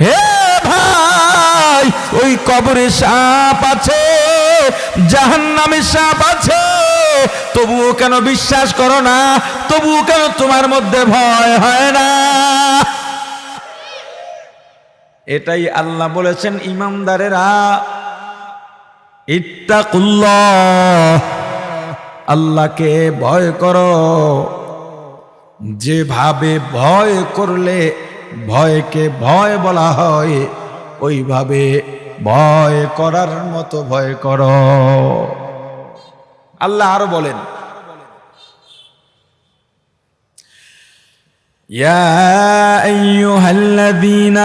হে ভাই, ওই কবরে সাপ আছে, জাহান্নামে সাপ আছে। তবুও কেন বিশ্বাস করো না? তবুও কেন তোমার মধ্যে ভয় হয় না? এটাই আল্লাহ বলেছেন ইমামদারেরা, ইত্তাকুল্লাহ, আল্লাহকে ভয় করো। যেভাবে ভয় করলে ভয়কে ভয় বলা হয় ওইভাবে ভয় করার মতো ভয় করো আল্লাহ আরো বলেন يا أيها الذين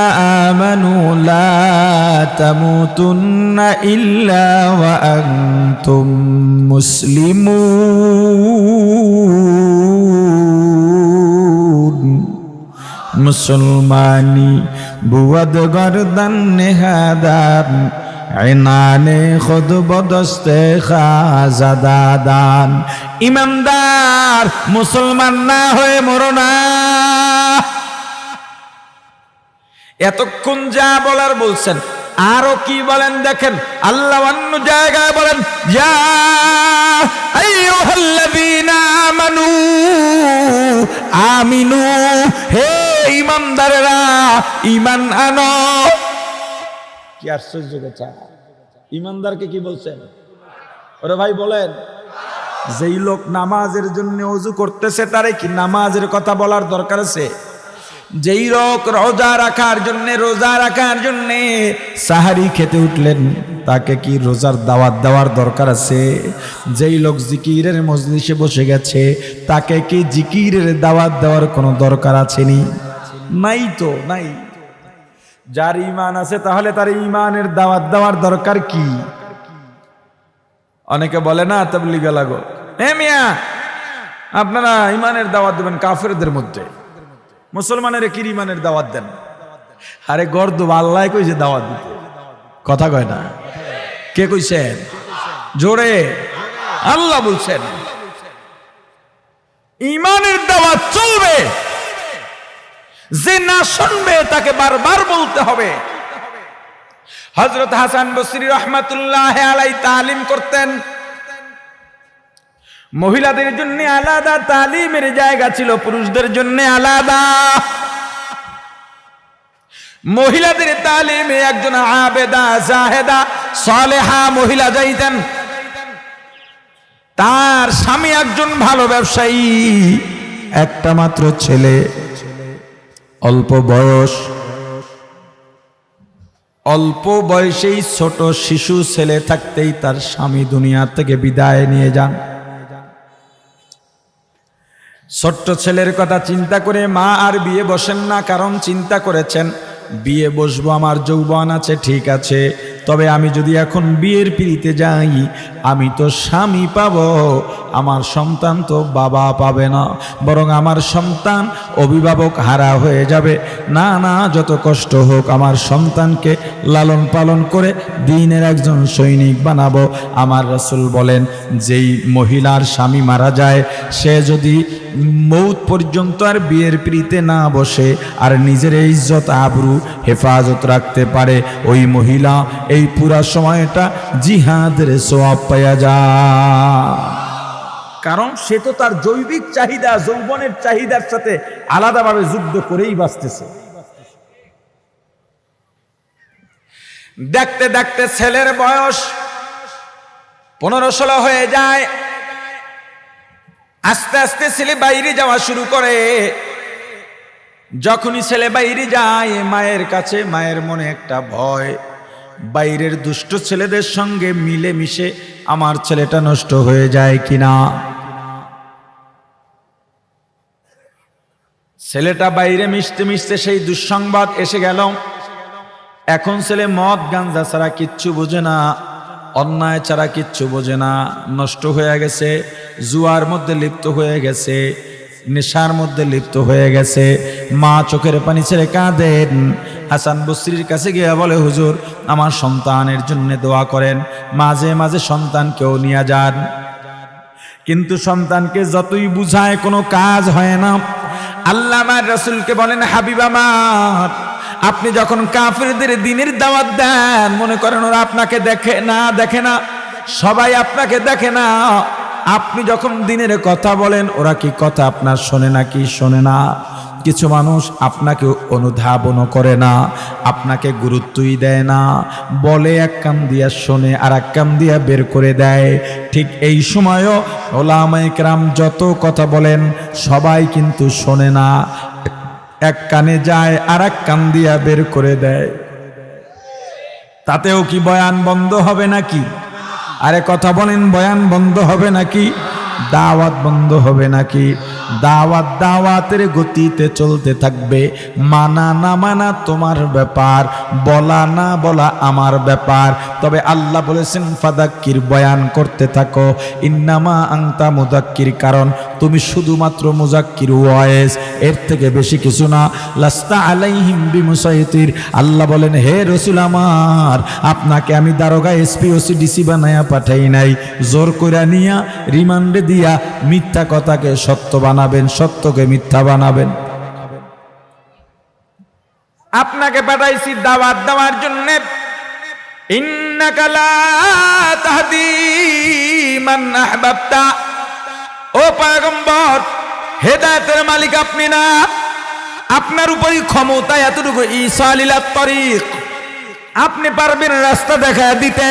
آمنوا لا تموتن إلا وأنتم مسلمون মুসলমানি, বুয়াদ গরদান নেহাদান আইনানে খুদ বদস্তে খাজাদাদান। ইমানদার মুসলমান না হয়ে মরো না। এতক্ষণ যা বলার বলছেন, আরও কি বলেন দেখেন, আল্লাহ অন্য জায়গায় বলেন যা আমানু ইমানদারেরা ঈমান আনো। কি আশ্চর্য কথা। ইমানদারকে কি বলছেন? ওরে ভাই, বলেন। যেই লোক নামাজের জন্য অজু করতেছে, তারে কি নামাজের কথা বলার দরকার আছে? যেই লোক রোজা রাখার জন্য, রোজা রাখার জন্য সাহারি খেতে উঠলেন, তাকে কি রোজার দাওয়াত দেওয়ার দরকার আছে? যেই লোক জিকিরের মজলিসে বসে গেছে, তাকে কি জিকিরের দাওয়াত দেওয়ার কোনো দরকার আছে নি? নাই তো নাই। যার ইমান আছে, তাহলে তার ইমানের দাওয়াত দেওয়ার দরকার কি? অনেকে বলে, না, তাবলিগা লাগো এ মিয়া, আপনারা ইমানের দাওয়াত দেবেন কাফেরদের মধ্যে। মুসলমানের কি ইমানের দাওয়াত দেন? আরে গর্দ আল্লাহ কইছে দাওয়াত দিতে। কথা কয় না? কে কইছেন জোরে। আল্লাহ বলছেন ইমানের দাওয়াত চলবে। যে না শুনবে তাকে বারবার বলতে হবে। হজরত হাসান বসরি রহমাতুল্লাহ আলাই তালিম করতেন। মহিলাদের জন্য আলাদা, তালিমের জায়গা ছিল, পুরুষদের জন্য আলাদা। মহিলাদের তালিমে একজন আবেদা, জাহেদা, সালেহা মহিলা যাইতেন। তার স্বামী একজন ভালো ব্যবসায়ী, একটা মাত্র ছেলে। অল্প বয়স। অল্প বয়সেই ছোট শিশু ছেলে থাকতেই তার স্বামী দুনিয়া থেকে বিদায় নিয়ে যান। ছোট্ট ছেলের কথা চিন্তা করে মা আর বিয়ে বসেন না, কারণ চিন্তা করেছেন, বিয়ে বসবো, আমার যৌবন আছে, ঠিক আছে। তবে আমি যদি এখন বিয়ের পিড়িতে যাই, আমি তো স্বামী পাব, আমার সন্তান তো বাবা পাবে না, বরং আমার সন্তান অভিভাবক হারা হয়ে যাবে। না না, যত কষ্ট হোক, আমার সন্তানকে লালন পালন করে দিনের একজন সৈনিক বানাবো। আমার রসুল বলেন, যেই মহিলার স্বামী মারা যায়, সে যদি মৌত পর্যন্ত আর বিয়ের পিড়িতে না বসে, আর নিজের ইজ্জত আবরু হেফাজত রাখতে পারে, ওই মহিলা এই পুরা সময়টা জিহাদের সোয়াব পাইয়া যা। কারণ সে তো তার জৈবিক চাহিদা, যৌবনের চাহিদার সাথে আলাদাভাবে যুদ্ধ করেই বাঁচতেছে। দেখতে দেখতে ছেলের বয়স পনেরো ষোলো হয়ে যায়। আস্তে আস্তে ছেলে বাইরে যাওয়া শুরু করে। যখনই ছেলে বাইরে যায়, মায়ের কাছে মায়ের মনে একটা ভয়। বাইরের দুষ্ট ছেলেদের সঙ্গে মিলে মিশে আমার ছেলেটা নষ্ট হয়ে যায় কিনা? ছেলেটা বাইরে মিশতে মিশতে সেই দুঃসংবাদ এসে গেল। এখন ছেলে মদ গাঞ্জা ছাড়া কিচ্ছু বোঝে না, অন্যায় ছাড়া কিচ্ছু বোঝে না, নষ্ট হয়ে গেছে, জুয়ার মধ্যে লিপ্ত হয়ে গেছে নেশার মধ্যে লিপ্ত হয়ে গেছে। মা চোখের পানি ছেড়ে কাঁদেন। হাসান বস্রির কাছে গিয়ে বলে, হুজুর, আমার সন্তানের জন্য দোয়া করেন। মাঝে মাঝে সন্তানকেও নিয়ে যান। কিন্তু সন্তানকে যতই বুঝায়, কোনো কাজ হয় না। আল্লাহ আমার রসুলকে বলেন, হাবিব আমার, আপনি যখন কাফিরদের দিনের দাওয়াত দেন, মনে করেন ওরা আপনাকে দেখে না দেখে না। সবাই আপনাকে দেখে না। আপনি যখন দিনের কথা বলেন, ওরা কি কথা আপনার শোনে না, কি শোনে না? কিছু মানুষ আপনাকে অনুধাবনও করে না, আপনাকে গুরুত্বই দেয় না। বলে এক কাম দিয়া শোনে, আর এক কাম দিয়া বের করে দেয়। ঠিক এই সময়ও ওলামাইকরাম যত কথা বলেন, সবাই কিন্তু শোনে না। এক কানে যায়, আর এক কান দিয়া বের করে দেয়। তাতেও কি বয়ান বন্ধ হবে নাকি? আরে কথা বলেন, বয়ান বন্ধ হবে নাকি? দাওয়াত বন্ধ হবে নাকি? দাওয়াত দাওয়াতের গতিতে চলতে থাকবে। মানা না মানা তোমার ব্যাপার, বলা না বলা আমার ব্যাপার। তবে আল্লাহ বলেছেন, ফাদাক্কির বয়ান করতে থাকো। ইন্নামা আংতা মুদাক্কির, কারণ তুমি শুধুমাত্র মুজাক্কির ওয়াইস, এর থেকে বেশি কিছু না। লাস্তা আলাইহিম বিমুসাইতির। আল্লাহ বলেন, হে রসুল আমার, আপনাকে আমি দারোগা, এসপি ওসি ডিসি বানায়া পাঠাই নাই। জোর কইরা নিয়া, রিমান্ডে দিয়া মিথ্যা কথাকে সত্য বানাবেন, সত্যকে মিথ্যা বানাবেন। আপনাকে পাঠাইছি দাওয়াত দেওয়ার জন্য। ইন্নাকা লা তাহদি মান আহবাবতা। ও পয়গম্বর, হেদায়েতের মালিক আপনি না? আপনার উপরই ক্ষমতা এতটুকু। ঈসা আলিলা তরিক। আপনি পারবেন রাস্তা দেখা দিতে।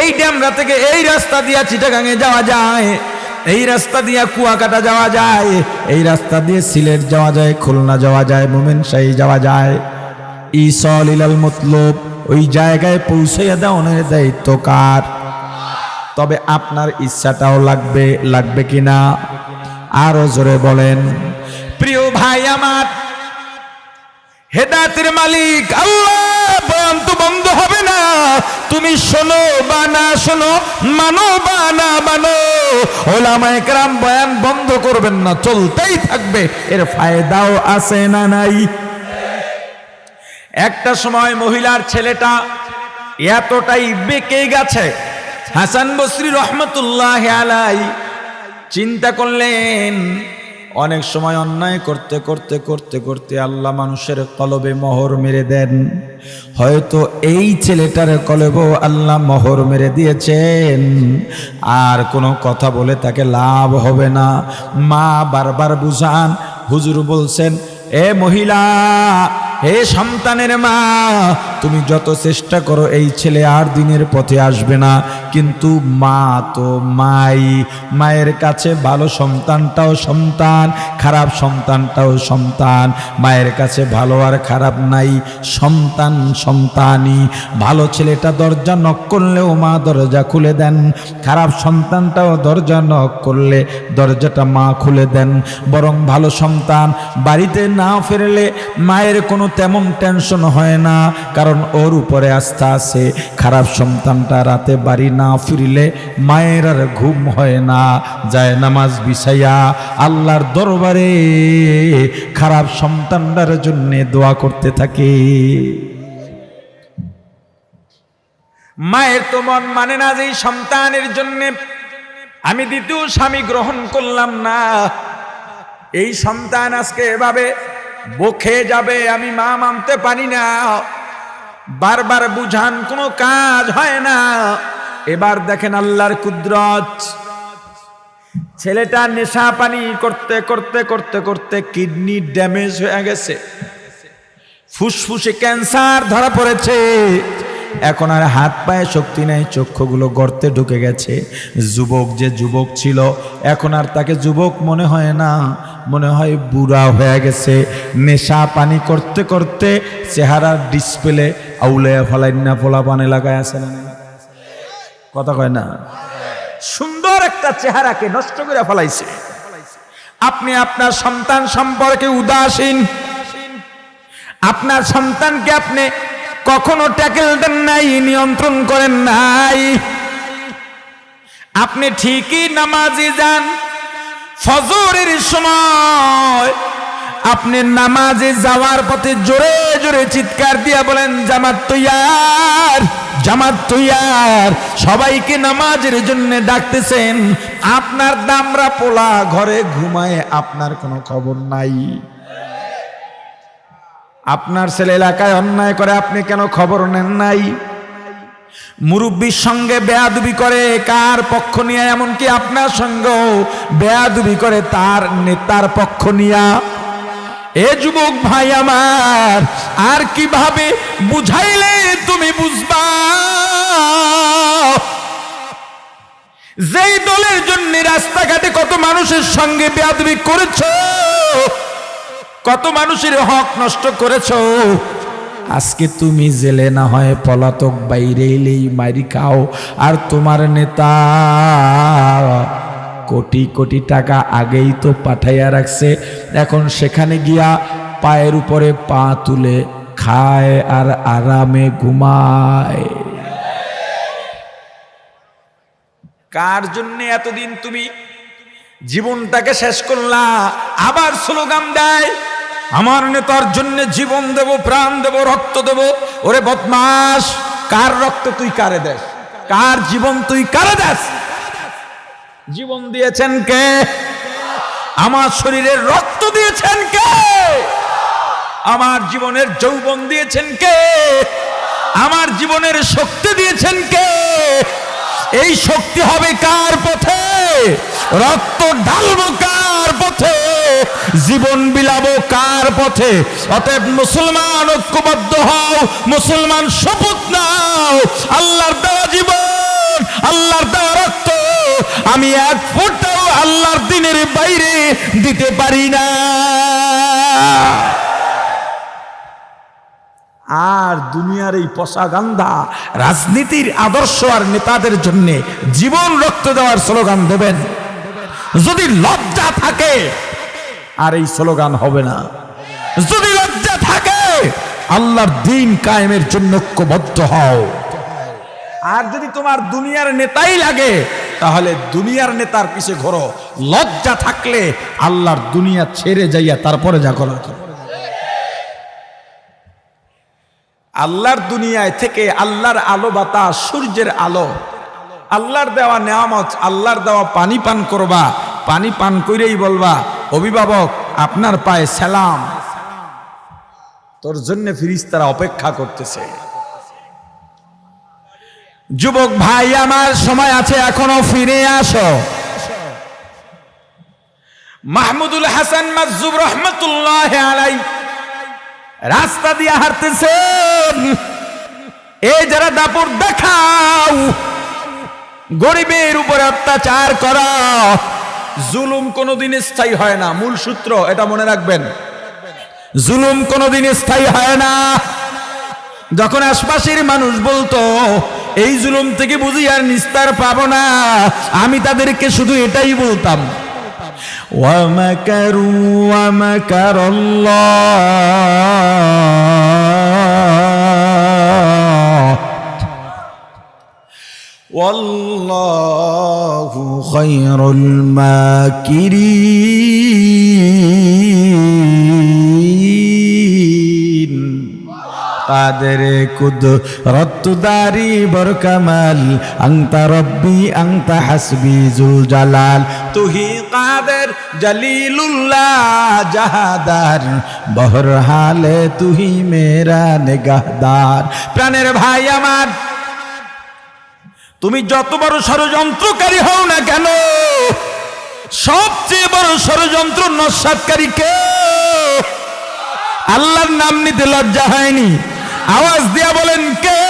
এই ড্যামরা থেকে এই রাস্তা দিয়া চিটাগাঙে যাওয়া যায়। এই রাস্তা দিয়া কুয়াকাটা যাওয়া যায়। এই রাস্তা দিয়ে সিলেট যাওয়া যায়, খুলনা যাওয়া যায় মোমেন শাহী যাওয়া যায়। ঈসল ইলাল মতলব, ওই জায়গায় পৌঁছাইয়া দেওয়ার দায়িত্ব কার? তবে আপনার ইচ্ছাটাও লাগবে লাগবে কিনা? আরও জোরে বলেন, প্রিয় ভাই আমার হেদাতের মালিক তো বন্ধ হবে না। তুমি শোনো বা না শোনো, মানো বা না মানো। ওলামায়ে কেরাম বয়ান বন্ধ করবেন না, চলতেই থাকবে। এর ফায়দাও আছে না নাই? একটা সময় মহিলার ছেলেটা এতটাই বেঁকে গেছে হাসান বসরি রহমতুল্লাহ আলাই চিন্তা করলেন, অনেক সময় অন্যায় করতে করতে করতে করতে আল্লাহ মানুষের কলবে মোহর মেরে দেন। হয়তো এই ছেলেটার কলবেও আল্লাহ মোহর মেরে দিয়েছেন। আর কোনো কথা বলে তাকে লাভ হবে না। মা বারবার বুঝান, হুজুর বলছেন, এ মহিলা হে সন্তানের মা, তুমি যত চেষ্টা করো, এই ছেলে আর দিনের পথে আসবে না। কিন্তু মা তো মাই। মায়ের কাছে ভালো সন্তানটাও সন্তান, খারাপ সন্তানটাও সন্তান। মায়ের কাছে ভালো আর খারাপ নাই, সন্তান সন্তানই। ভালো ছেলেটা দরজা নক করলেও মা দরজা খুলে দেন। খারাপ সন্তানটাও দরজা নক করলে দরজাটা মা খুলে দেন। বরং ভালো সন্তান বাড়িতে না ফেরলে মায়ের কোনো তেমন টেনশন হয় না, কারণ ওর উপরে আস্থা আছে। খারাপ সন্তানটা রাতে বাড়ি না ফিরলে মায়ের আর ঘুম হয় না। যায় নামাজ বিছাইয়া আল্লাহর দরবারে খারাপ সন্তানটার জন্য দোয়া করতে থাকে। মায়ের তো মন মানে না যে সন্তানের জন্য আমি দ্বিতীয় স্বামী গ্রহণ করলাম না। এই সন্তান আজকে এভাবে বখে যাবে, আমি মা মানতে পারি না। বারবার বুঝান, কোনো কাজ হয় না। এবার দেখেন আল্লাহর কুদরত। ছেলেটা নেশা পানি করতে করতে করতে করতে কিডনি ড্যামেজ হয়ে গেছে। ফুসফুসে ক্যান্সার ধরা পড়েছে। এখন আর হাত পায়ে শক্তি নেই, চক্ষুগুলো গর্তে ঢুকে গেছে। যুবক যে যুবক ছিল, এখন আর তাকে যুবক মনে হয় না, মনে হয় বুড়া হয়ে গেছে। নেশা পানি করতে করতে চেহারার ডিসপ্লে আউলে ফলাই না ফোলা পানে লাগায় আছে না কথা কয় না? সুন্দর একটা চেহারাকে নষ্ট করে ফেলাইছে। আপনি আপনার সন্তান সম্পর্কে উদাসীন। আপনার সন্তানকে আপনি কখনো ট্যাকেল দেন নাই, নিয়ন্ত্রণ করেন নাই। আপনি ঠিকই নামাজে যান। ফজরের সময় আপনি নামাজে যাওয়ার পথে জোরে জোরে চিৎকার দিয়া বলেন, জামাত তৈয়ার জামাত তৈয়ার সবাইকে নামাজের জন্য ডাকতেছেন। আপনার দামরা পোলা ঘরে ঘুমায়, আপনার কোনো খবর নাই। আপনার ছেলে এলাকায় অন্যায় করে, আপনি কেন খবর নেন নাই? মুরব্বীর সঙ্গে বেয়াদবি করে, কার পক্ষ নিয়ে? এমনকি আপনার সঙ্গেও বেয়াদবি করে তার নেতার পক্ষ নিয়া। এ যুবক ভাই আমার, আর কীভাবে বুঝাইলে তুমি বুঝবা? যেই দলের জন্য রাস্তাঘাটে কত মানুষের সঙ্গে বেয়াদবি করেছ কত মানুষের হক নষ্ট করেছ? আজকে তুমি জেলে না হয় পলাতক বাইরে এলেই মারি খাও। আর তোমার নেতা কোটি কোটি টাকা আগেই তো পাঠাইয়া রাখছে। এখন সেখানে গিয়া পায়ের উপরে পা তুলে খায় আর আরামে ঘুমায়। কার জন্য এতদিন তুমি জীবনটাকে শেষ করলা? আবার স্লোগান দেয়? আমার নেতার জন্য জীবন দেব, প্রাণ দেব, রক্ত দেব। ওরে বদমাস কার রক্ত তুই কারে দেস? কার জীবন তুই কারে দেস? জীবন দিয়েছেন কে? আমার শরীরের রক্ত দিয়েছেন কে? আমার জীবনের যৌবন দিয়েছেন কে? আমার জীবনের শক্তি দিয়েছেন কে? এই শক্তি হবে কার পথে? রক্ত ঢালবো কার পথে, জীবন বিলাবো কার পথে? অতএব মুসলমান ঐক্যবদ্ধ হও, মুসলমান শপথ নাও, আল্লাহর দেওয়া জীবন, আল্লাহর দেওয়া রক্ত, আমি এক ফোটাও আল্লাহর দিনের বাইরে দিতে পারি না। আর দুনিয়ার এই পশাগান্ধা রাজনীতির আদর্শ আর নেতাদের জন্য জীবন রক্ত দেওয়ার স্লোগান দেবেন। যদি লজ্জা থাকে। আর এই স্লোগান হবে না। যদি লজ্জা থাকে, আল্লাহর দিন কায়েমের জন্য ঐক্যবদ্ধ হও। আর যদি তোমার দুনিয়ার নেতাই লাগে, তাহলে দুনিয়ার নেতার পিছে ঘোরো। লজ্জা থাকলে আল্লাহর দুনিয়া ছেড়ে যাইয়া তারপরে যা করো। আল্লাহর দুনিয়ায় থেকে আল্লাহর আলো বাতাস সূর্যের আলো। আল্লাহর দেওয়া নেয়ামত, আল্লাহর দেওয়া পানি পান করবা। পানি পান করেই বলবা, অভিভাবক, আপনার পায়ে সালাম। তোর জন্য ফিরিস্তারা অপেক্ষা করতেছে। যুবক ভাই, আমার সময় আছে, এখনও ফিরে আসো। মাহমুদুল হাসান মাজুব রহমতুল্লাহ আলাই রাস্তা দিয়ে হাঁটতেছেন। এই যারা দাপট দেখাও, গরিবের উপরে অত্যাচার করা। জুলুম কোনোদিন স্থায়ী হয় না। মূল সূত্র এটা মনে রাখবেন। জুলুম কোনোদিন স্থায়ী হয় না। যখন আশপাশের মানুষ বলতো, এই জুলুম থেকে বুঝি আর নিস্তার পাবো না। আমি তাদেরকে শুধু এটাই বলতাম। ওয়ামাকারু والله خير الماكرين قادر قدرت داري بركمال أنت ربي أنت حسبي ذو الجلال তুহি কাদের জলিলুল্লাহ জাহাদার বহর হালে তুহি মেরা নিগাহদার প্রাণের ভাই আমার তুমি যত বড় ষড়যন্ত্রকারী হও না কেন? সবচেয়ে বড় ষড়যন্ত্র নস্বাতকারী কে? আল্লাহর নাম নিতে লজ্জা হয়নি। আওয়াজ দিয়া বলেন, কে?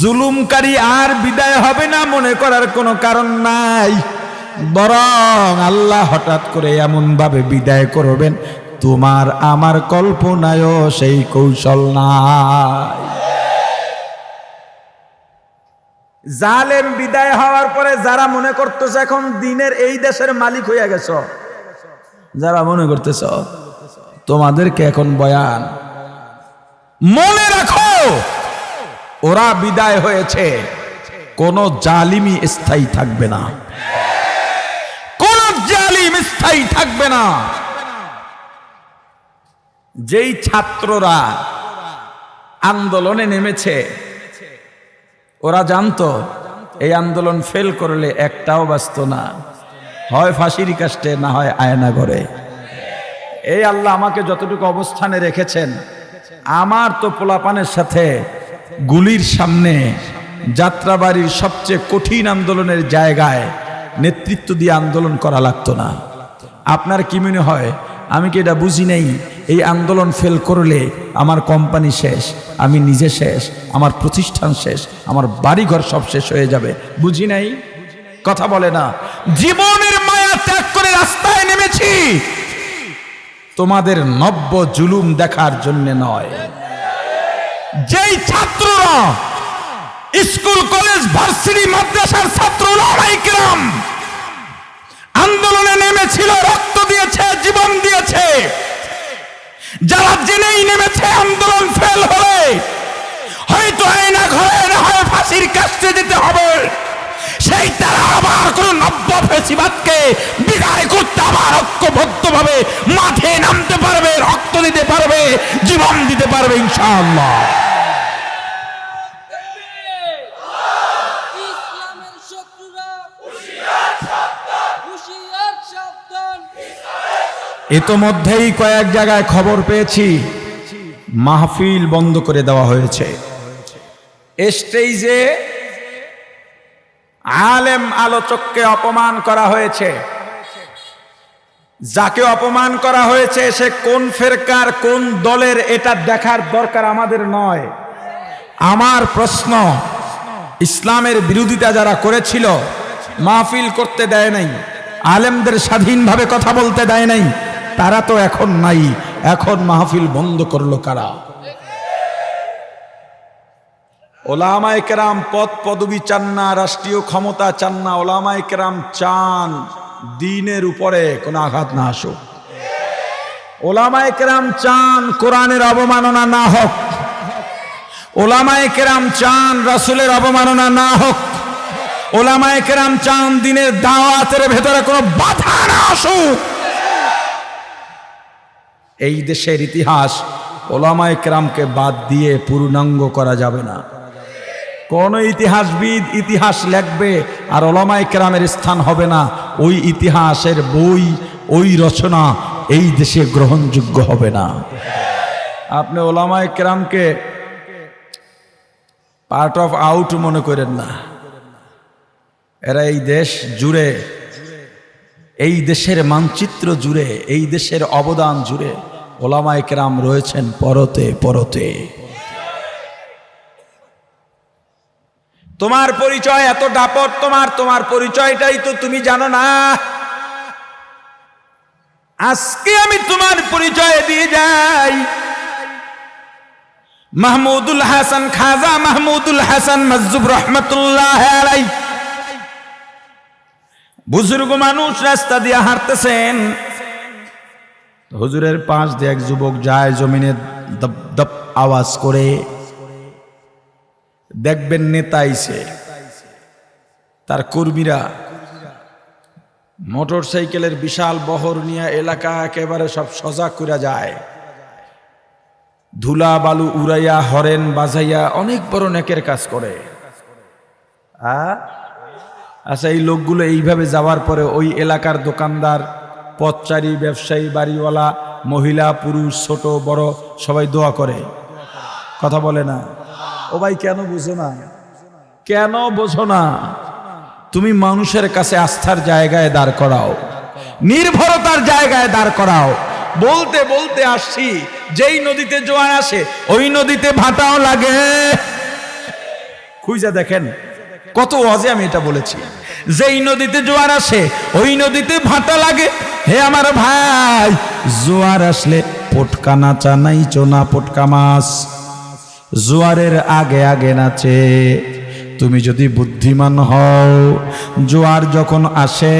জুলুমকারী আর বিদায় হবে না মনে করার কোনো কারণ নাই। বরং আল্লাহ হঠাৎ করে এমন ভাবে বিদায় করবেন, তোমার আমার কল্পনায়ও সেই কৌশল নাই। জালেম বিদায় হওয়ার পরে যারা মনে করতেছে এখন দিনের এই দেশের মালিক হইয়া গেছ, যারা মনে করতেছ, তোমাদেরকে এখন বয়ান, মনে রাখো, ওরা বিদায় হয়েছে, কোন জালিমি স্থায়ী থাকবে না। কোন জালিম স্থায়ী থাকবে না। যেই ছাত্ররা আন্দোলনে নেমেছে ওরা জানতো, এই আন্দোলন ফেল করলে একটাও বাঁচত না। হয় ফাঁসির কাষ্টে, না হয় আয়না করে এই আল্লাহ আমাকে যতটুকু অবস্থানে রেখেছেন, আমার তো পোলাপানের সাথে গুলির সামনে, যাত্রাবাড়ির সবচেয়ে কঠিন আন্দোলনের জায়গায় নেতৃত্ব দিয়ে আন্দোলন করা লাগতো না। আপনার কি মনে হয়? আমি কি এটা বুঝি নেই? এই আন্দোলন ফেল করলে আমার কোম্পানি শেষ, আমি নিজে শেষ, আমার প্রতিষ্ঠান শেষ, আমার বাড়িঘর সব শেষ হয়ে যাবে। বুঝি নাই? কথা বলে না। জীবনের মায়া ত্যাগ করে রাস্তায় নেমেছি। তোমাদের নব্য জুলুম দেখার জন্য নয়। যেই ছাত্ররা স্কুল, কলেজ, ভার্সিটি, মাদ্রাসার ছাত্র আন্দোলনে নেমেছিল, রক্ত দিয়েছে, জীবন দিয়েছে। যারা জেনেই নেমেছে, আন্দোলন ফেল হলে হয়তো আয়না ঘরে, না হয় ফাঁসির কাছে যেতে হবে। সেই তারা আবার কোন নব্য ফেসিবাদকে বিদায় করতে আবার ঐক্যবদ্ধভাবে মাঠে নামতে পারবে, রক্ত দিতে পারবে, জীবন দিতে পারবে, ইনশাআল্লাহ ইসলামের শত্রুরা হুশিয়ার সাবধান ইতোমধ্যেই কয়েক জায়গায় খবর পেয়েছি, মাহফিল বন্ধ করে দেওয়া হয়েছে। স্টেজে আলেম আলোচককে অপমান করা হয়েছে। যাকে অপমান করা হয়েছে, সে কোন ফেরকার, কোন দলের, এটা দেখার দরকার আমাদের নয়। আমার প্রশ্ন, ইসলামের বিরোধিতা যারা করেছিল, মাহফিল করতে দেয় নাই, আলেমদের স্বাধীনভাবে কথা বলতে দেয় নাই তারা তো এখন নাই, এখন মাহফিল বন্ধ করল কারা? ওলামায় কেরাম পদ পদবি চান না, রাষ্ট্রীয় ক্ষমতা চান না, ওলামায় কেরাম চান, দিনের উপরে কোনো আঘাত না আসুক। ওলামায় কেরাম চান কোরআনের অবমাননা না হোক। ওলামায় কেরাম চান রাসুলের অবমাননা না হোক। ওলামায় কেরাম চান দিনের দাওয়াতের ভেতরে কোনো বাধা না আসুক। এই দেশের ইতিহাস ওলামায় কেরামকে বাদ দিয়ে পূর্ণাঙ্গ করা যাবে না। কোন ইতিহাসবিদ ইতিহাস লেখবে আর ওলামায় কেরামের স্থান হবে না। ওই ইতিহাসের বই, ওই রচনা এই দেশে গ্রহণযোগ্য হবে না। আপনি ওলামায় কেরামকে পার্ট অফ আউট মনে করেন না। এরা এই দেশ জুড়ে, এই দেশের মানচিত্র জুড়ে, এই দেশের অবদান জুড়ে ওলামায় কেরাম রয়েছেন পরতে পরতে। তোমার পরিচয় এত ডাপট, তোমার তোমার পরিচয়টাই তো তুমি জানো না। আজকে আমি তোমার পরিচয় দিয়ে যাই। মাহমুদুল হাসান খাজা মাহমুদুল হাসান মজুব রহমতুল্লাহ বুজুর্গ মানুষ রাস্তা দিয়ে হাঁটতেছেন। হুজুরের পাশ দিয়ে এক যুবক যায় জমিনে দপ দপ আওয়াজ করে। দেখবেন নেতা আইছে। তার কর্মীরা মোটর সাইকেলের বিশাল বহর নিয়ে এলাকা একেবারে সব সজাগ করে যায়। ধুলা বালু উড়াইয়া হরেন বাজাইয়া অনেক বড় নেকের কাজ করে। আচ্ছা এই লোকগুলো এইভাবে যাওয়ার পরে ওই এলাকার দোকানদার পথচারী, ব্যবসায়ী, বাড়িওয়ালা, মহিলা, পুরুষ, ছোট, বড়, সবাই দোয়া করে। কথা বলে না? ও ভাই, কেন বুঝো না? কেন বোঝো না? তুমি মানুষের কাছে আস্থার জায়গায় দাঁড় করাও। নির্ভরতার জায়গায় দাঁড় করাও। বলতে বলতে আসছি, যেই নদীতে জোয়ার আসে, ওই নদীতে ভাটাও লাগে। খুঁজা দেখেন, কত ওয়াজে আমি এটা বলেছি। যেই নদীতে জোয়ার আসে, ওই নদীতে ভাটা লাগে। হে আমার ভাই, জোয়ার আসলে পটকা নাচা নাই চোনা পটকা মাছ। জোয়ারের আগে আগে নাচে। তুমি যদি বুদ্ধিমান হও, জোয়ার যখন আসে,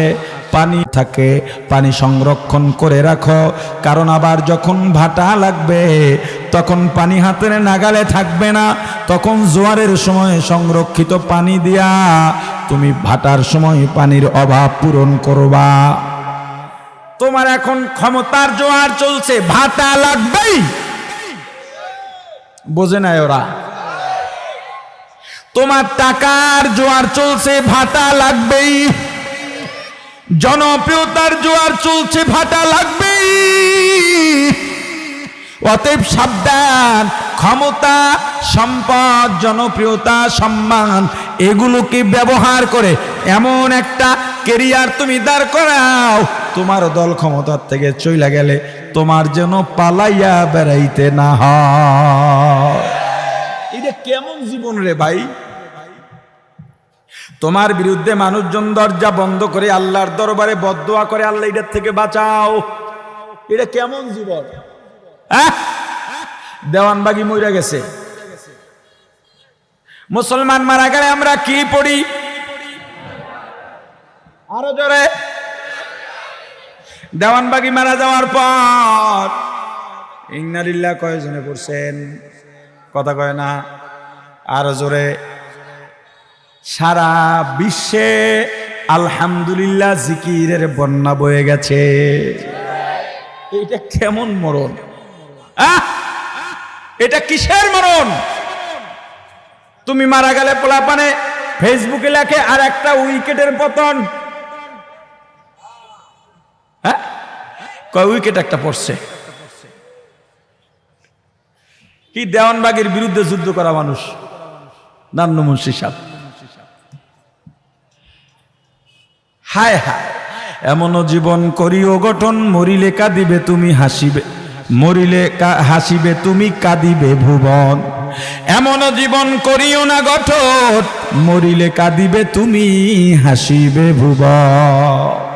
পানি থাকে, পানি সংরক্ষণ করে রাখো, কারণ আবার যখন ভাটা লাগবে, তখন পানি হাতের নাগালে থাকবে না, তখন জোয়ারের সময় সংরক্ষিত পানি দিয়া তুমি ভাটার সময় পানির অভাব পূরণ করবা। তোমার এখন ক্ষমতার জোয়ার চলছে, ভাটা লাগবেই। বোঝে নাই ওরা? তোমার টাকার জোয়ার চলছে, ভাটা লাগবেই। জনপ্রিয়তার জোয়ার চলছে, ভাটা লাগবেই। অতএব সাবধান, ক্ষমতা, সম্পদ, জনপ্রিয়তা, সম্মান, এগুলোকে ব্যবহার করে এমন একটা কেরিয়ার তুমি দাঁড় করাও। তোমার দল ক্ষমতার থেকে চইলা গেলে তোমার যেন পালাইয়া বেড়াইতে না হয়। এটা কেমন জীবন রে ভাই? তোমার বিরুদ্ধে মানুষজন দরজা বন্ধ করে আল্লাহর দরবারে বদদোয়া করে আল্লাহ এটার থেকে বাঁচাও। এটা কেমন জীবন? দেওয়ানবাগি মইরা গেছে। মুসলমান মারা গেলে আমরা কি পড়ি? আরও জোরে। দেওয়ানবাগি মারা যাওয়ার পর ইংনারিল্লা কয়জনে পড়ছেন? কথা কয় না। আরও জোরে। সারা বিশ্বে আলহামদুলিল্লাহ জিকিরের বন্যা বয়ে গেছে। এটা কেমন মরণ! এটা কিসের মরণ? তুমি মারা গেলে পোলাপানে ফেসবুকে লেখে আর একটা উইকেটের পতন। হ্যাঁ? কয় উইকেট একটা পড়ছে? কি দেওয়ানবাগের বিরুদ্ধে যুদ্ধ করা মানুষ? নান্ন মুন্সি সাহেব। হায় হায় এমন জীবন করিও গঠন, মরিলে কাঁদিবে তুমি হাসিবে, মরিলে হাসিবে তুমি কাঁদিবে ভুবন। এমন জীবন করিও না গঠন, মরিলে কাঁদিবে তুমি হাসিবে ভুবন।